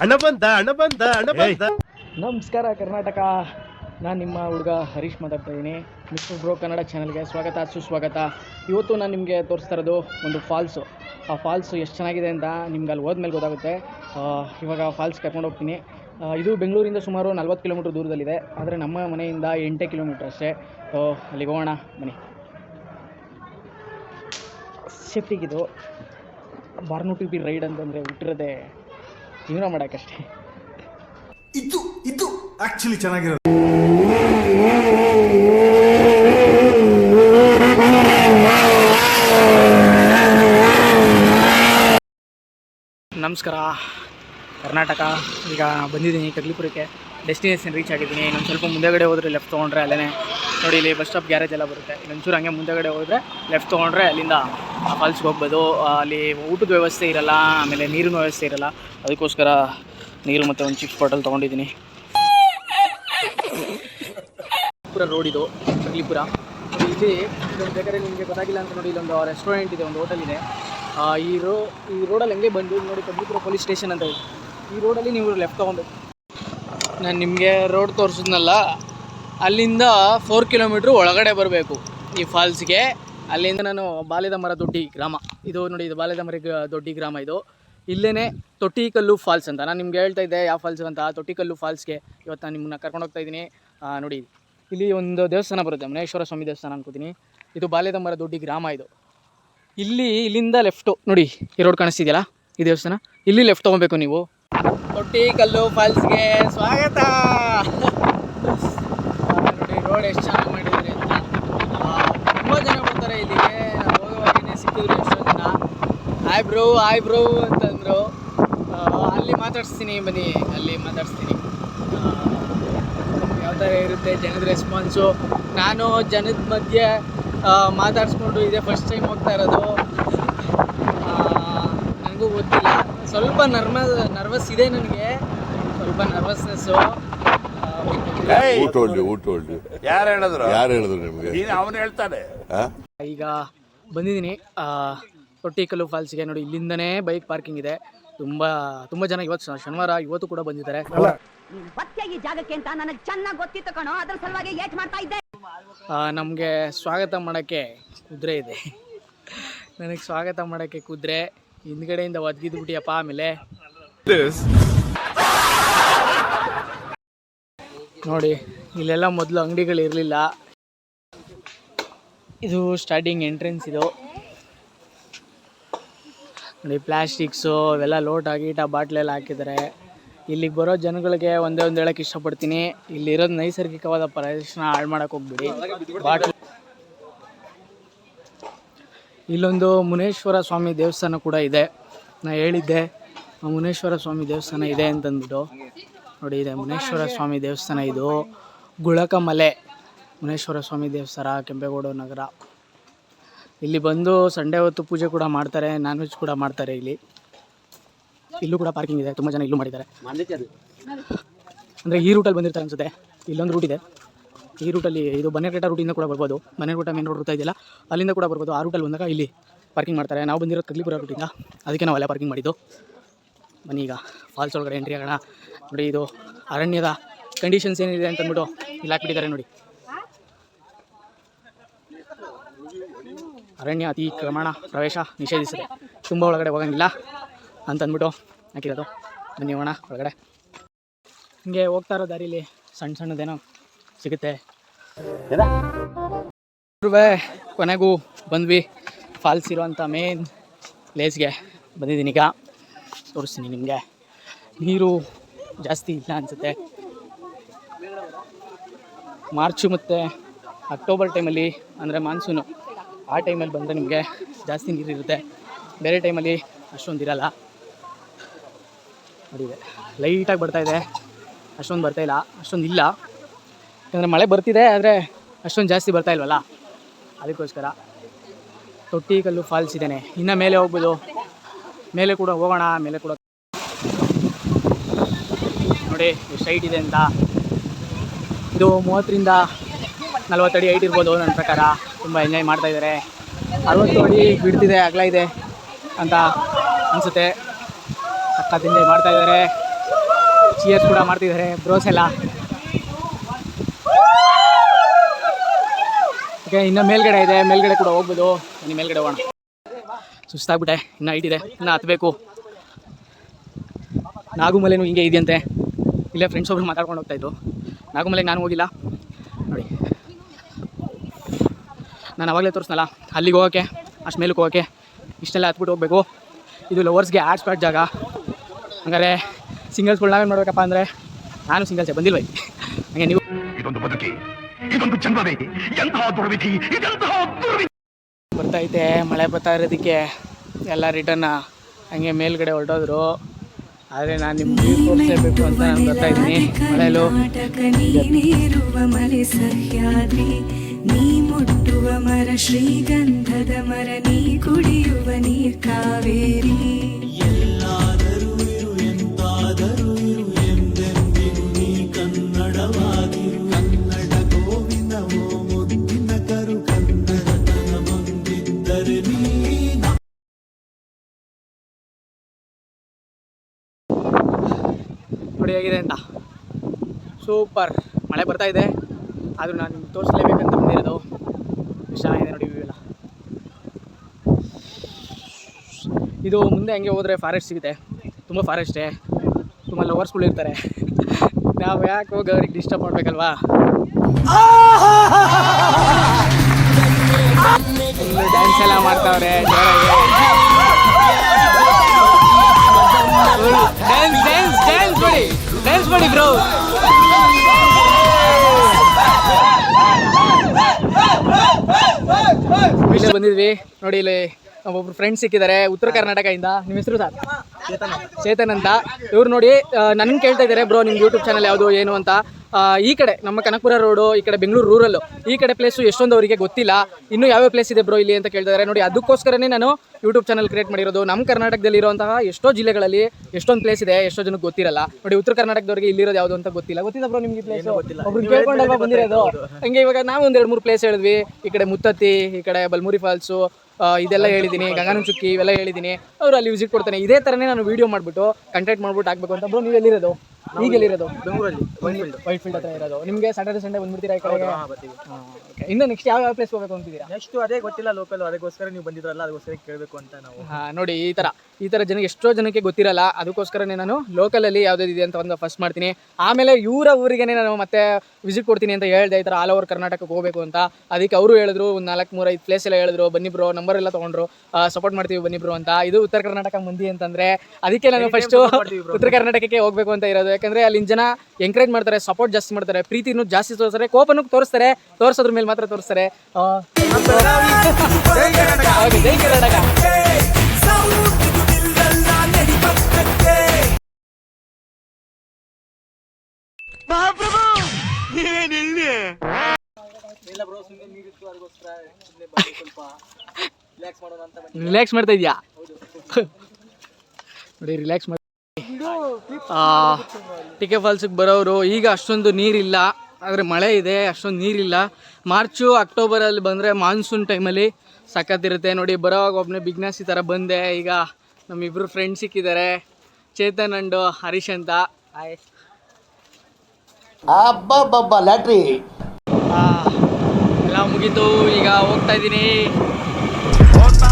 ಹಣ ಬಂದ ಅಣ್ಣ ಬಂದ ಅಣ್ಣ ಬಂದ. ನಮಸ್ಕಾರ ಕರ್ನಾಟಕ. ನಾನು ನಿಮ್ಮ ಹುಡುಗ ಹರೀಶ್ ಮಾತಾಡ್ತಾ ಇದ್ದೀನಿ ಮಿಸ್ಟರ್ ಬ್ರೋ ಕನ್ನಡ ಚಾನಲ್ಗೆ ಸ್ವಾಗತ ಸುಸ್ವಾಗತ. ಇವತ್ತು ನಾನು ನಿಮಗೆ ತೋರಿಸ್ತಾ ಇರೋದು ಒಂದು ಫಾಲ್ಸು ಆ ಫಾಲ್ಸು ಎಷ್ಟು ಚೆನ್ನಾಗಿದೆ ಅಂತ ನಿಮ್ಗೆ ಅಲ್ಲಿ ಹೋದ್ಮೇಲೆ ಗೊತ್ತಾಗುತ್ತೆ. ಆ, ಇವಾಗ ಫಾಲ್ಸ್ ಕರ್ಕೊಂಡು ಹೋಗ್ತೀನಿ. ಇದು ಬೆಂಗಳೂರಿಂದ ಸುಮಾರು ನಲ್ವತ್ತು ಕಿಲೋಮೀಟ್ರ್ ದೂರದಲ್ಲಿದೆ. ಆದರೆ ನಮ್ಮ ಮನೆಯಿಂದ ಎಂಟೇ ಕಿಲೋಮೀಟ್ರ್ ಅಷ್ಟೇ. ಸೊ ಅಲ್ಲಿಗೆ ಹೋಗೋಣ ಬನ್ನಿ. ಸೇಫ್ಟಿಗಿದು ಬಾರ್ನು ಟು ಬಿ ರೈಡ್ ಅಂತಂದರೆ ಹುಟ್ಟಿರೋದೇ ಜೀವನ ಮಾಡೋಕ್ಕಷ್ಟೇ. ಇದು ಇದು ಆಕ್ಚುಲಿ ಚೆನ್ನಾಗಿರೋದು. ನಮಸ್ಕಾರ. ಕರ್ನಾಟಕ. ಈಗ ಬಂದಿದ್ದೀನಿ ಕಗ್ಲಿಪುರಕ್ಕೆ ಡೆಸ್ಟಿನೇಷನ್ ರೀಚ್ ಆಗಿದ್ದೀನಿ. ಇನ್ನೊಂದು ಸ್ವಲ್ಪ ಮುಂದೆಗಡೆ ಹೋದರೆ ಲೆಫ್ಟ್ ತೊಗೊಂಡ್ರೆ ಅಲ್ಲೇ ನೋಡಿ, ಇಲ್ಲಿ ಬಸ್ ಸ್ಟಾಪ್ ಗ್ಯಾರೇಜ್ ಎಲ್ಲ ಬರುತ್ತೆ. ಒಂಚೂರು ಹಂಗೆ ಮುಂದೆಗಡೆ ಹೋದರೆ ಲೆಫ್ಟ್ ತೊಗೊಂಡ್ರೆ ಅಲ್ಲಿಂದ ಫಾಲ್ಸ್ಗೆ ಹೋಗ್ಬೋದು. ಅಲ್ಲಿ ಊಟದ ವ್ಯವಸ್ಥೆ ಇರಲ್ಲ, ಆಮೇಲೆ ನೀರಿನ ವ್ಯವಸ್ಥೆ ಇರಲ್ಲ. ಅದಕ್ಕೋಸ್ಕರ ನೀರು ಮತ್ತು ಒಂದು ಚಿಪ್ಸ್ ಬಾಟಲ್ ತೊಗೊಂಡಿದ್ದೀನಿ. ಪುರ ರೋಡ್ ಇದು ಕಗ್ಲಿಪುರ ಇಲ್ಲಿ ಬೇಕಾದ್ರೆ ನಿಮಗೆ ಗೊತ್ತಾಗಿಲ್ಲ ಅಂತ ನೋಡಿ, ಇಲ್ಲೊಂದು ರೆಸ್ಟೋರೆಂಟ್ ಇದೆ, ಒಂದು ಹೋಟೆಲ್ ಇದೆ. ಈ ರೋ, ಈ ರೋಡಲ್ಲಿ ಹಂಗೆ ಬಂದು ನೋಡಿ ಕಗ್ಲಿಪುರ ಪೊಲೀಸ್ ಸ್ಟೇಷನ್ ಅಂತ ಇದೆ. ಈ ರೋಡಲ್ಲಿ ನೀವು ಲೆಫ್ಟ್ ತೊಗೊಬೇಕು ನಾನು ನಿಮಗೆ ರೋಡ್ ತೋರಿಸಿದ್ನಲ್ಲ ಅಲ್ಲಿಂದ ಫೋರ್ ಕಿಲೋಮೀಟ್ರ್ ಒಳಗಡೆ ಬರಬೇಕು ಈ ಫಾಲ್ಸ್ಗೆ. ಅಲ್ಲಿಂದ ನಾನು ಬಾಲ್ಯದ ಮರ ದೊಡ್ಡಿ ಗ್ರಾಮ. ಇದು ನೋಡಿ, ಇದು ಬಾಲ್ಯದ ಮರ ದೊಡ್ಡಿ ಗ್ರಾಮ ಇದು. ಇಲ್ಲೇ ತೊಟ್ಟಿಕಲ್ಲು ಫಾಲ್ಸ್ ಅಂತ. ನಾನು ನಿಮ್ಗೆ ಹೇಳ್ತಾ ಇದ್ದೆ ಯಾವ ಫಾಲ್ಸ್ ಅಂತ. ತೊಟ್ಟಿಕಲ್ಲು ಫಾಲ್ಸ್ಗೆ ಇವತ್ತು ನಾನು ನಿಮ್ಮನ್ನ ಕರ್ಕೊಂಡು ಹೋಗ್ತಾ ಇದ್ದೀನಿ. ನೋಡಿ, ಇಲ್ಲಿ ಒಂದು ದೇವಸ್ಥಾನ ಬರುತ್ತೆ. ಮನೇಶ್ವರ ಸ್ವಾಮಿ ದೇವಸ್ಥಾನ ಅನ್ಕೋತೀನಿ. ಇದು ಬಾಲ್ಯದ ಮರ ದೊಡ್ಡಿ ಗ್ರಾಮ ಇದು. ಇಲ್ಲಿ, ಇಲ್ಲಿಂದ ಲೆಫ್ಟು ನೋಡಿ, ಈ ರೋಡ್ ಕಾಣಿಸ್ತಿದೆಯಲ್ಲ? ಈ ದೇವಸ್ಥಾನ. ಇಲ್ಲಿ ಲೆಫ್ಟ್ ತೊಗೊಬೇಕು ನೀವು. ತೊಟ್ಟಿಕಲ್ಲು ಫಾಲ್ಸ್ಗೆ ಸ್ವಾಗತ. ರೋಡ್ ಎಷ್ಟು ಚೆನ್ನಾಗಿ ಮಾಡಿದ್ದಾರೆ ಅಂತ. ತುಂಬ ಜನ ಬರ್ತಾರೆ ಇಲ್ಲಿಗೆ. ನಾವು ಸಿಕ್ಕಿದ್ರು ಎಷ್ಟೋ ಜನ. ಆಯ್ ಬ್ರೋ ಆಯ್ ಬ್ರೋ ಅಂತಂದರು ಅಲ್ಲಿ ಮಾತಾಡಿಸ್ತೀನಿ, ಬನ್ನಿ. ಅಲ್ಲಿ ಮಾತಾಡಿಸ್ತೀನಿ. ಯಾವ ಥರ ಇರುತ್ತೆ ಜನದ ರೆಸ್ಪಾನ್ಸು ನಾನು ಜನದ ಮಧ್ಯೆ ಮಾತಾಡಿಸ್ಕೊಂಡು ಇದೇ ಫಸ್ಟ್ ಟೈಮ್ ಹೋಗ್ತಾ ಇರೋದು. ನನಗೂ ಗೊತ್ತಿಲ್ಲ. ಸ್ವಲ್ಪ ನರ್ಮ ನರ್ವಸ್ ಇದೆ ನನಗೆ. ಸ್ವಲ್ಪ ನರ್ವಸ್ನೆಸ್ಸು ಊಟ ಬಂದಿದೀನಿ ಊಟ ಹೊಳ್ಳಿ ಯಾರು ಹೇಳಿದ್ರು? ಯಾರು ಹೇಳಿದ್ರು ನಿಮಗೆ? ನೀನು ಅವನು ಹೇಳ್ತಾನೆ. ಆ? ಈಗ ಬಂದಿದ್ದೀನಿ. ತೊಟ್ಟಿಕಲ್ಲು ಫಾಲ್ಸ್ಗೆ ನೋಡಿ ಇಲ್ಲಿಂದನೇ ಬೈಕ್ ಪಾರ್ಕಿಂಗ್ ಇದೆ. ತುಂಬಾ ತುಂಬಾ ಜನ ಇವತ್ತು ಶ- ಶನಿವಾರ ಇವತ್ತು ಕೂಡ ಬಂದಿದ್ದಾರೆ. ನೀನ್ ಈ ಜಾಗಕ್ಕೆ ಅಂತ ನನಗೆ ಚೆನ್ನಾಗಿ ಗೊತ್ತಿತ್ತು ಕಣೋ. ಅದ್ರ ಸಲುವಾಗಿ ಏಟ್ ಮಾಡ್ತಾ ಇದ್ದೆ. ನಮಗೆ ಸ್ವಾಗತ ಮಾಡೋಕ್ಕೆ ಕುದುರೆ ಇದೆ. ನನಗೆ ಸ್ವಾಗತ ಮಾಡೋಕ್ಕೆ ಕುದುರೆ. ಹಿಂದ್ಗಡೆಯಿಂದ ಒದಗಿದ್ಬಿಟ್ಟಿಯಪ್ಪ ಆಮೇಲೆ. ನೋಡಿ, ಇಲ್ಲೆಲ್ಲ ಮೊದಲು ಅಂಗಡಿಗಳು ಇರಲಿಲ್ಲ ಇದು ಸ್ಟಾರ್ಟಿಂಗ್ ಎಂಟ್ರೆನ್ಸ್ ಇದು. ನೋಡಿ ಪ್ಲಾಸ್ಟಿಕ್ಸು ಅವೆಲ್ಲ ಲೋಟ ಗೀಟ ಬಾಟ್ಲೆಲ್ಲ ಹಾಕಿದ್ದಾರೆ. ಇಲ್ಲಿಗೆ ಬರೋ ಜನಗಳಿಗೆ ಒಂದೇ ಒಂದು ಹೇಳಕ್ಕೆ ಇಷ್ಟಪಡ್ತೀನಿ. ಇಲ್ಲಿರೋದು ನೈಸರ್ಗಿಕವಾದ ಪ್ರದೇಶನ ಹಾಳು ಮಾಡೋಕೆ ಹೋಗ್ಬಿಡಿ. ಬಾಟ್ಲ್ ಇಲ್ಲೊಂದು ಮುನೇಶ್ವರ ಸ್ವಾಮಿ ದೇವಸ್ಥಾನ ಕೂಡ ಇದೆ. ನಾ ಹೇಳಿದ್ದೆ ಮುನೇಶ್ವರ ಸ್ವಾಮಿ ದೇವಸ್ಥಾನ ಇದೆ ಅಂತಂದ್ಬಿಟ್ಟು. ನೋಡಿ, ಇದೆ ಮುನೇಶ್ವರ ಸ್ವಾಮಿ ದೇವಸ್ಥಾನ ಇದು. ಗುಳಕಮಲೆ, ಮುನೇಶ್ವರ ಸ್ವಾಮಿ ದೇವಸ್ಥಾನ, ಕೆಂಪೇಗೌಡ ನಗರ. ಇಲ್ಲಿ ಬಂದು ಸಂಡೇ ಹೊತ್ತು ಪೂಜೆ ಕೂಡ ಮಾಡ್ತಾರೆ ನಾನ್ ವೆಜ್ ಕೂಡ ಮಾಡ್ತಾರೆ ಇಲ್ಲಿ. ಇಲ್ಲೂ ಕೂಡ ಪಾರ್ಕಿಂಗ್ ಇದೆ, ತುಂಬ ಜನ ಇಲ್ಲೂ ಮಾಡಿದ್ದಾರೆ. ಅಂದರೆ ಈ ರೂಟಲ್ಲಿ ಬಂದಿರ್ತಾರೆ ಅನ್ಸುತ್ತೆ. ಇಲ್ಲೊಂದು ರೂಟ್ ಇದೆ. ಈ ರೂಟಲ್ಲಿ ಇದು ಬನ್ನೇರ್ಘಟ್ಟ ರೂಟಿಂದ ಕೂಡ ಬರ್ಬೋದು. ಬನ್ನೇರ್ಘಟ್ಟ ಮೇನ್ ರೋಡ್ ರೂಟ ಇದೆಯಲ್ಲ, ಅಲ್ಲಿಂದ ಕೂಡ ಬರ್ಬೋದು. ಆ ರೂಟಲ್ಲಿ ಬಂದಾಗ ಇಲ್ಲಿ ಪಾರ್ಕಿಂಗ್ ಮಾಡ್ತಾರೆ. ನಾವು ಬಂದಿರೋ ಕಗ್ಲಿಪುರ ರೂಟಿಂದ ಅದಕ್ಕೆ ನಾವು ಅಲ್ಲೇ ಪಾರ್ಕಿಂಗ್ ಮಾಡಿದ್ದು. ಬನ್ನಿ ಈಗ ಫಾಲ್ಸ್ ಒಳಗಡೆ ಎಂಟ್ರಿ ಆಗೋಣ. ನೋಡಿ ಇದು ಅರಣ್ಯದ ಕಂಡೀಷನ್ಸ್ ಏನಿದೆ ಅಂತ ಅಂದ್ಬಿಟ್ಟು ಇಲ್ಲಿ ಹಾಕ್ಬಿಟ್ಟಿದ್ದಾರೆ ನೋಡಿ. ಅರಣ್ಯ ಅತಿಕ್ರಮಣ ಪ್ರವೇಶ ನಿಷೇಧಿಸಿದೆ. ತುಂಬ ಒಳಗಡೆ ಹೋಗಂಗಿಲ್ಲ ಅಂತ ಅಂದ್ಬಿಟ್ಟು ಹಾಕಿರೋದು. ಬನ್ನಿ ಹೋಗೋಣ ಒಳಗಡೆ. ಹಿಂಗೆ ಹೋಗ್ತಾ ಇರೋ ದಾರಿಲಿ ಸಣ್ಣ ಸಣ್ಣದೇನೋ ಸಿಗುತ್ತೆ. ಕೊನೆಗೂ ಬಂದ್ವಿ. ಫಾಲ್ಸ್ ಇರುವಂಥ ಮೇನ್ ಪ್ಲೇಸ್ಗೆ ಬಂದಿದ್ದೀನಿ ಈಗ. ತೋರಿಸ್ತೀನಿ ನಿಮಗೆ. ನೀರು ಜಾಸ್ತಿ ಇಲ್ಲ ಅನಿಸುತ್ತೆ. ಮಾರ್ಚು ಮತ್ತು ಅಕ್ಟೋಬರ್ ಟೈಮಲ್ಲಿ, ಅಂದರೆ ಮಾನ್ಸೂನು, ಆ ಟೈಮಲ್ಲಿ ಬಂದರೆ ನಿಮಗೆ ಜಾಸ್ತಿ ನೀರಿರುತ್ತೆ ಬೇರೆ ಟೈಮಲ್ಲಿ ಅಷ್ಟೊಂದು ಇರಲ್ಲ. ನೋಡಿದೆ ಲೈಟಾಗಿ ಇದೆ. ಅಷ್ಟೊಂದು ಬರ್ತಾ ಇಲ್ಲ. ಅಷ್ಟೊಂದು ಇಲ್ಲ. ಯಾಕಂದರೆ ಮಳೆ ಬರ್ತಿದೆ, ಆದರೆ ಅಷ್ಟೊಂದು ಜಾಸ್ತಿ ಬರ್ತಾ ಇಲ್ವಲ್ಲ? ಅದಕ್ಕೋಸ್ಕರ ತೊಟ್ಟಿಕಲ್ಲು ಫಾಲ್ಸ್ ಇದ್ದೇನೆ ಇನ್ನು ಮೇಲೆ ಹೋಗ್ಬೋದು. ಮೇಲೆ ಕೂಡ ಹೋಗೋಣ, ಮೇಲೆ ಕೂಡ ನೋಡಿ ಎಷ್ಟು ಹೈಟ್ ಇದೆ ಅಂತ. ಇದು ಮೂವತ್ತರಿಂದ ನಲ್ವತ್ತು ಅಡಿ ಹೈಟ್ ಇರ್ಬೋದು ನನ್ನ ಪ್ರಕಾರ. ತುಂಬ ಎಂಜಾಯ್ ಮಾಡ್ತಾ ಇದ್ದಾರೆ. ಅರವತ್ತು ಅಡಿ ಬಿಡ್ತಿದೆ ಅಗಲ ಇದೆ ಅಂತ ಅನಿಸುತ್ತೆ. ಸಖತ್ ಎಂಜಾಯ್ ಮಾಡ್ತಾ ಇದ್ದಾರೆ. ಚಿಯರ್ಸ್ ಕೂಡ ಮಾಡ್ತಿದ್ದಾರೆ ಬ್ರೋಸ್ ಎಲ್ಲ. ಓಕೆ ಇನ್ನು ಮೇಲ್ಗಡೆ ಇದೆ, ಮೇಲ್ಗಡೆ ಕೂಡ ಹೋಗ್ಬೋದು. ಇನ್ನು ಮೇಲ್ಗಡೆ ಹೋಗೋಣ. ಸುಸ್ತಾಗ್ಬಿಟ್ಟೆ, ಇನ್ನು ಐಟಿದೆ ಇದೆ, ಇನ್ನು ಹತ್ತಬೇಕು ನಾಗುಮಲೆನೂ ಹಿಂಗೆ ಇದೆಯಂತೆ. ಇಲ್ಲೇ ಫ್ರೆಂಡ್ಸ್ ಒಬ್ರು ಮಾತಾಡ್ಕೊಂಡು ಹೋಗ್ತಾಯಿದ್ರು ನಾಗುಮಲೆಗೆ ನಾನು ಹೋಗಿಲ್ಲ. ನೋಡಿ. ನಾನು ಅವಾಗಲೇ ತೋರಿಸ್ನಲ್ಲ, ಅಲ್ಲಿಗೆ ಹೋಗೋಕ್ಕೆ, ಅಷ್ಟು ಮೇಲಕ್ಕೆ ಹೋಗೋಕ್ಕೆ, ಇಷ್ಟೆಲ್ಲ ಹತ್ಬಿಟ್ಟು ಹೋಗಬೇಕು. ಇದು ಲವರ್ಸ್ಗೆ ಆಡ್ ಸ್ಪಾಟ್ ಜಾಗ. ಹಂಗಾರೆ ಸಿಂಗಲ್ಸ್ಗಳು ನಾವೇನು ಮಾಡ್ಬೇಕಪ್ಪ ಅಂದರೆ, ನಾನು ಸಿಂಗಲ್ಸೇ ಬಂದಿಲ್ಲ. ಹಂಗೆ ನೀವು ಇದೊಂದು ಬದುಕಿ, ಇದೊಂದು ಚಂದವೇ ಎಂತಹ ದುರ್ವಿಧಿ, ಇದೆಂತಹ ಬರ್ತೈತೆ ಮಳೆ ಬರ್ತಾ ಇರೋದಕ್ಕೆ ಎಲ್ಲ ರಿಟರ್ನ್ ಹಂಗೆ ಮೇಲ್ಗಡೆ ಹೊರಟೋದ್ರು. ಆದರೆ ನಾನು ನಿಮ್ಗೆ ತೋರಿಸ್ಲೇಬೇಕು ಅಂತ ನಾನು ಬರ್ತಾ ಇದ್ದೀನಿ. ಮಳೆಯಲ್ಲೂ ನೀ ಮುಟ್ಟುವ ಮರ ಶ್ರೀಗಂಧದ ಮರ, ನೀ ಕುಡಿಯುವ ನೀರ್ ಕಾವೇರಿ. ನೋಡಿ ಆಗಿದೆ ಅಂತ. ಸೂಪರ್. ಮಳೆ ಬರ್ತಾ ಇದೆ. ಆದರೂ ನಾನು ನಿಮ್ಗೆ ತೋರಿಸಲೇಬೇಕಂತ ಬಂದಿರೋದು. ಎಷ್ಟು ಚೆನ್ನಾಗಿದೆ ನೋಡಿ ಇವೆಲ್ಲ ಇದು ಮುಂದೆ ಹಂಗೆ ಹೋದರೆ ಫಾರೆಸ್ಟ್ ಸಿಗುತ್ತೆ. ತುಂಬ ಫಾರೆಸ್ಟೇ ತುಂಬ ಲವರ್ಸ್ಗಳು ಇರ್ತಾರೆ. ನಾವು ಯಾಕೆ ಹೋಗಿ ಅವ್ರಿಗೆ ಡಿಸ್ಟರ್ಬ್ ಮಾಡಬೇಕಲ್ವಾ? ಡ್ಯಾನ್ಸ್ ಎಲ್ಲ ಮಾಡ್ತಾವ್ರೆ ಡ್ಯಾನ್ಸ್ ಡ್ಯಾನ್ಸ್ ಡ್ಯಾನ್ಸ್ ಮಾಡಿ ಬ್ರೋ ಇಲ್ಲೇ ಬಂದಿದ್ವಿ. ನೋಡಿ ಇಲ್ಲಿ ಒಬ್ಬೊಬ್ರು ಫ್ರೆಂಡ್ಸ್ ಸಿಕ್ಕಿದ್ದಾರೆ. ಉತ್ತರ ಕರ್ನಾಟಕದಿಂದ. ನಿಮ್ಮ ಹೆಸರು ಸರ್? ಚೇತನ್ ಅಂತ. ಇವ್ರು ನೋಡಿ ನನ್ಗೆ ಕೇಳ್ತಾ ಇದ್ದಾರೆ ಬ್ರೋ ನಿಮ್ಮ ಯೂಟ್ಯೂಬ್ ಚಾನಲ್ ಯಾವುದು ಏನು ಅಂತ? ಈ ಕಡೆ ನಮ್ಮ ಕನಕಪುರ ರೋಡು ಈ ಕಡೆ ಬೆಂಗಳೂರು ರೂರಲ್ಲು ಈ ಕಡೆ ಪ್ಲೇಸು ಎಷ್ಟೊಂದು ಅವರಿಗೆ ಗೊತ್ತಿಲ್ಲ. ಇನ್ನೂ ಯಾವ್ಯಾವ ಪ್ಲೇಸ್ ಇದೆ ಬ್ರೋ ಇಲ್ಲಿ ಅಂತ ಕೇಳ್ತಿದ್ದಾರೆ ನೋಡಿ ಅದಕ್ಕೋಸ್ಕರನೇ ನಾನು ಯೂಟ್ಯೂಬ್ ಚಾನಲ್ ಕ್ರಿಯೇಟ್ ಮಾಡಿರೋದು. ನಮ್ಮ ಕರ್ನಾಟಕದಲ್ಲಿ ಇರುವಂತಹ ಎಷ್ಟೋ ಜಿಲ್ಲೆಗಳಲ್ಲಿ ಎಷ್ಟೊಂದು ಪ್ಲೇಸ್ ಇದೆ ಎಷ್ಟೋ ಜನಕ್ಕೆ ಗೊತ್ತಿರಲ್ಲ. ನೋಡಿ ಉತ್ತರ ಕರ್ನಾಟಕದವರಿಗೆ ಇಲ್ಲಿರೋದು ಯಾವುದು ಅಂತ ಗೊತ್ತಿಲ್ಲ. ಗೊತ್ತಿಲ್ಲ ಬ್ರೋ ನಿಮಗೆ ಪ್ಲೇಸ್ ಒಬ್ರು ಕೇಳ್ಕೊಂಡಲ್ವಾ ಬಂದಿರೋದು. ಹಂಗೆ ಇವಾಗ ನಾವು ಒಂದೆರಡು ಮೂರು ಪ್ಲೇಸ್ ಹೇಳಿದ್ವಿ. ಈ ಕಡೆ ಮುತ್ತತ್ತಿ ಈ ಕಡೆ ಬಲ್ಮುರಿ ಫಾಲ್ಸು ಇದೆಲ್ಲ ಹೇಳಿದ್ದೀನಿ ಗಂಗಾನಂ ಚುಕ್ಕಿ ಇವೆಲ್ಲ ಹೇಳಿದ್ದೀನಿ. ಅವ್ರು ಅಲ್ಲಿ ವಿಸಿಟ್ ಕೊಡ್ತಾನೆ. ಇದೇ ಥರನೇ ನಾನು ವೀಡಿಯೋ ಮಾಡಿಬಿಟ್ಟು ಕಂಟೆಂಟ್ ಮಾಡ್ಬಿಟ್ಟು ಆಗ್ಬೇಕು ಅಂತ ಬ್ರೋ ನೀವು ಎಲ್ಲಿರೋದು ಈಗ ಎಲ್ಲಿರೋದು ಬೆಂಗಳೂರಲ್ಲಿ ವೈಟ್ ಫೀಲ್ಡ್ ಹತ್ರ ಇರೋದು. ನಿಮಗೆ ಸ್ಯಾಟರ್ಡೆ ಸಂಡೇ ಬಂದ್ಬಿಡ್ತೀರಾ ಈ ಕಡೆಗೆ? ಇನ್ನು ನೆಕ್ಸ್ಟ್ ಯಾವ ಯಾವ ಪ್ಲೇಸ್ ಹೋಗಬೇಕು ಅಂತಿದ್ದೀರಾ? ನೆಕ್ಸ್ಟ್ ಅದೇ ಗೊತ್ತಿಲ್ಲ ಲೋಕಲ್ ಅದಕ್ಕೋಸ್ಕರ ನೀವು ಬಂದಿದ್ರಲ್ಲ ಅದಕ್ಕೋಸ್ಕರ ಕೇಳಬೇಕು ಅಂತ ನಾವು. ಹಾ ನೋಡಿ ಈ ತರ ಈ ತರ ಜನಕ್ಕೆ ಎಷ್ಟೋ ಜನಕ್ಕೆ ಗೊತ್ತಿರಲ್ಲ ಅದಕ್ಕೋಸ್ಕರನೇ ನಾನು ಲೋಕಲಲ್ಲಿ ಇದೆ ಅಂತ ಒಂದು ಫಸ್ಟ್ ಮಾಡ್ತೀನಿ. ಆಮೇಲೆ ಇವರ ಊರಿಗೆ ನಾನು ಮತ್ತೆ ವಿಸಿಟ್ ಕೊಡ್ತೀನಿ ಅಂತ ಹೇಳ್ದೆ ಈ ಥರ ಆಲ್ ಓವರ್ ಕರ್ನಾಟಕಕ್ಕೆ ಹೋಗಬೇಕು ಅಂತ. ಅದಕ್ಕೆ ಅವರು ಹೇಳಿದ್ರು ಒಂದು ನಾಲ್ಕು ಮೂರು ಐದು ಪ್ಲೇಸ್ ಎಲ್ಲ ಹೇಳಿದ್ರು ಬನ್ನಿ ಬ್ರೋ ನಂಬರ್ ಎಲ್ಲ ತೊಗೊಂಡ್ರು. ಸಪೋರ್ಟ್ ಮಾಡ್ತೀವಿ ಬನ್ನಿ ಬ್ರೋ ಅಂತ. ಇದು ಉತ್ತರ ಕರ್ನಾಟಕ ಮಂದಿ ಅಂತಂದ್ರೆ ಅದಕ್ಕೆ ನಾನು ಫಸ್ಟು ಉತ್ತರ ಕರ್ನಾಟಕಕ್ಕೆ ಹೋಗಬೇಕು ಅಂತ ಇರೋದು. ಯಾಕಂದ್ರೆ ಅಲ್ಲಿ ಜನ ಎಂಕರೇಜ್ ಮಾಡ್ತಾರೆ ಸಪೋರ್ಟ್ ಜಾಸ್ತಿ ಮಾಡ್ತಾರೆ. ಪ್ರೀತಿನೂ ಜಾಸ್ತಿ ತೋರಿಸ್ತಾರೆ ಕೋಪನೂ ತೋರಿಸ್ತಾರೆ ತೋರಿಸೋದ್ರ ಮೇಲೆ ಮಾತ್ರ ತೋರಿಸ್ತಾರೆ. ರಿಲ್ಯಾಕ್ಸ್ ಮಾಡ್ತಾ ಇದೆಯಾ? ನೋಡಿ ರಿಲ್ಯಾಕ್ಸ್ ಮಾಡಿ ಟಿಕೆ ಫಾಲ್ಸಿಗೆ ಬರೋರು ಈಗ ಅಷ್ಟೊಂದು ನೀರಿಲ್ಲ. ಆದರೆ ಮಳೆ ಇದೆ ಅಷ್ಟೊಂದು ನೀರಿಲ್ಲ. ಮಾರ್ಚು ಅಕ್ಟೋಬರಲ್ಲಿ ಬಂದರೆ ಮಾನ್ಸೂನ್ ಟೈಮಲ್ಲಿ ಸಖತ್ತಿರುತ್ತೆ. ನೋಡಿ ಬರೋವಾಗ ಒಬ್ಬನೇ ಈ ಥರ ಬಂದೆ. ಈಗ ನಮ್ಮಿಬ್ಬರು ಫ್ರೆಂಡ್ ಸಿಕ್ಕಿದ್ದಾರೆ. ಚೇತನ್ ಅಂಡು ಹರೀಶ್ ಅಂತ. Hi lottery. ಎಲ್ಲ ಮುಗೀತು. ಈಗ ಹೋಗ್ತಾ ಇದ್ದೀನಿ. ಹೋಗ್ತಾ.